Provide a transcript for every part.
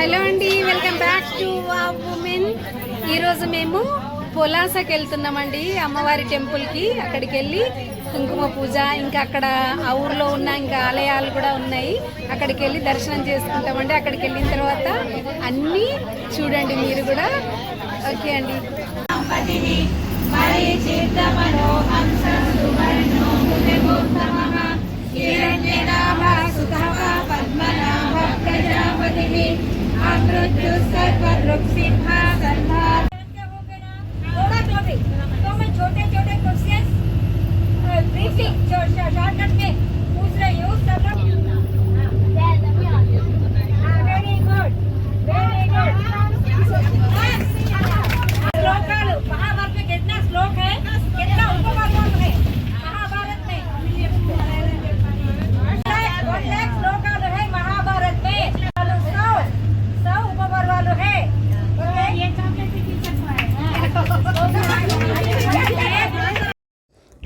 Hello అండి welcome back to women. ఈరోజు మేము పొలాసకి వెళ్తున్నామండి అమ్మవారి టెంపుల్కి అక్కడికి వెళ్ళి కుంకుమ పూజ ఇంకా అక్కడ ఆ ఊర్లో ఉన్న ఇంకా ఆలయాలు కూడా ఉన్నాయి. అక్కడికి వెళ్ళి దర్శనం చేసుకుంటామండి. అక్కడికి వెళ్ళిన తర్వాత అన్నీ చూడండి మీరు కూడా. ఓకే అండి. जो भी तो मैं छोटे छोटे क्वेश्चन ब्रीफली शॉर्टकट में पूछ रही हूँ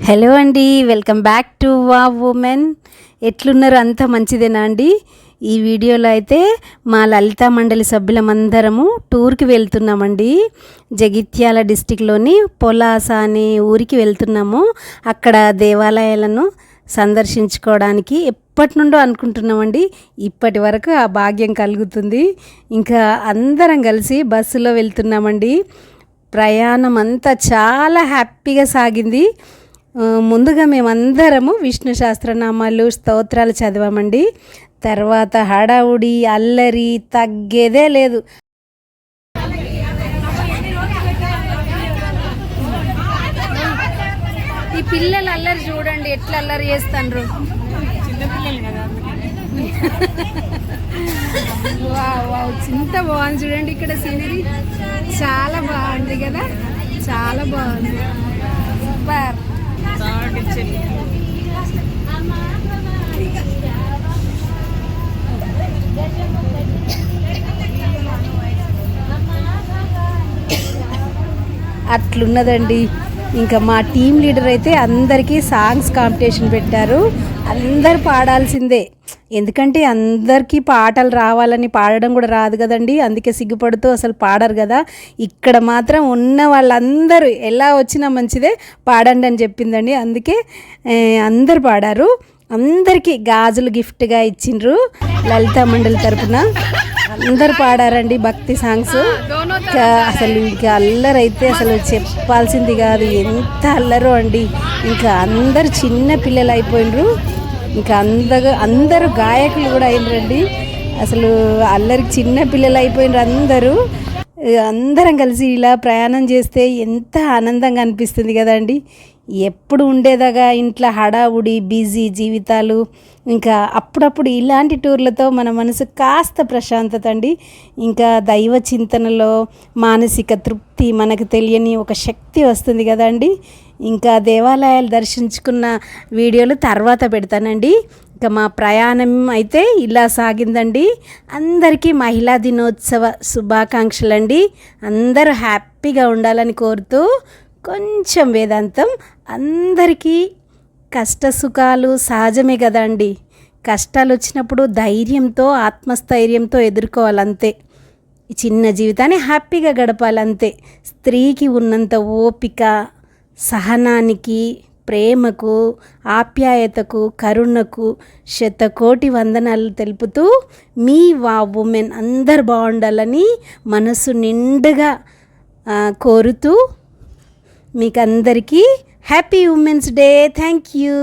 హలో అండి వెల్కమ్ బ్యాక్ టు వా ఉమెన్ ఎట్లున్నారు? అంత మంచిదేనా అండి? ఈ వీడియోలో అయితే మా లలితా మండలి సభ్యులమందరము టూర్కి వెళ్తున్నామండి. జగిత్యాల డిస్టిక్లోని పొలాస అనే ఊరికి వెళ్తున్నాము. అక్కడ దేవాలయాలను సందర్శించుకోవడానికి ఎప్పటి నుండో అనుకుంటున్నామండి. ఇప్పటి వరకు ఆ భాగ్యం కలుగుతుంది. ఇంకా అందరం కలిసి బస్సులో వెళ్తున్నామండి. ప్రయాణం అంతా చాలా హ్యాపీగా సాగింది. ముందుగా మేమందరము విష్ణు శాస్త్రనామాలు స్తోత్రాలు చదివామండి. తర్వాత హడావుడి అల్లరి తగ్గేదే లేదు. ఈ పిల్లలు అల్లరి చూడండి ఎట్లా అల్లరి చేస్తాను వావ్ వావ్ చింత బాగుంది చూడండి ఇక్కడ సీనరీ చాలా బాగుంది కదా? చాలా బాగుంది. అట్లున్నదండి. ఇంకా మా టీం లీడర్ అయితే అందరికీ సాంగ్స్ కాంపిటీషన్ పెట్టారు. అందరు పాడాల్సిందే. ఎందుకంటే అందరికీ పాటలు రావాలని పాడడం కూడా రాదు కదండి. అందుకే సిగ్గుపడుతూ అసలు పాడరు కదా. ఇక్కడ మాత్రం ఉన్న వాళ్ళందరూ ఎలా వచ్చినా మంచిదే పాడండి అని చెప్పిందండి. అందుకే అందరు పాడారు. అందరికీ గాజులు గిఫ్ట్గా ఇచ్చిండ్రు లలితా మండలి తరపున. అందరు పాడారండి భక్తి సాంగ్స్. ఇంకా అసలు ఇంకా అల్లరైతే అయితే అసలు చెప్పాల్సింది కాదు ఎంత అల్లరో అండి. ఇంకా అందరు చిన్న పిల్లలు అయిపోయినరు ఇంకా అందగా అందరూ గాయకులు కూడా అయినరండి అసలు అల్లరికి చిన్న పిల్లలు అయిపోయినారు అందరూ అందరం కలిసి ఇలా ప్రయాణం చేస్తే ఎంత ఆనందంగా అనిపిస్తుంది కదండి. ఎప్పుడు ఉండేదగా ఇంట్లో హడావుడి బిజీ జీవితాలు. ఇంకా అప్పుడప్పుడు ఇలాంటి టూర్లతో మన మనసు కాస్త ప్రశాంతత అండి. ఇంకా దైవ చింతనలో మానసిక తృప్తి మనకు తెలియని ఒక శక్తి వస్తుంది కదండి ఇంకా దేవాలయాలు దర్శించుకున్న వీడియోలు తర్వాత పెడతానండి. ఇంకా మా ప్రయాణం అయితే ఇలా సాగిందండి. అందరికీ మహిళా దినోత్సవ శుభాకాంక్షలండి. అందరూ హ్యాపీగా ఉండాలని కోరుతూ కొంచెం వేదాంతం. అందరికీ కష్ట సుఖాలు సహజమే కదండి. కష్టాలు వచ్చినప్పుడు ధైర్యంతో ఆత్మస్థైర్యంతో ఎదుర్కోవాలంతే. చిన్న జీవితాన్ని హ్యాపీగా గడపాలంతే. స్త్రీకి ఉన్నంత ఓపిక సహనానికి ప్రేమకు ఆప్యాయతకు కరుణకు శతకోటి వందనాలు తెలుపుతూ మీ వా ఉమెన్ అందరు బాగుండాలని మనసు నిండుగా కోరుతూ మీకు అందరికీ happy women's day. Thank you.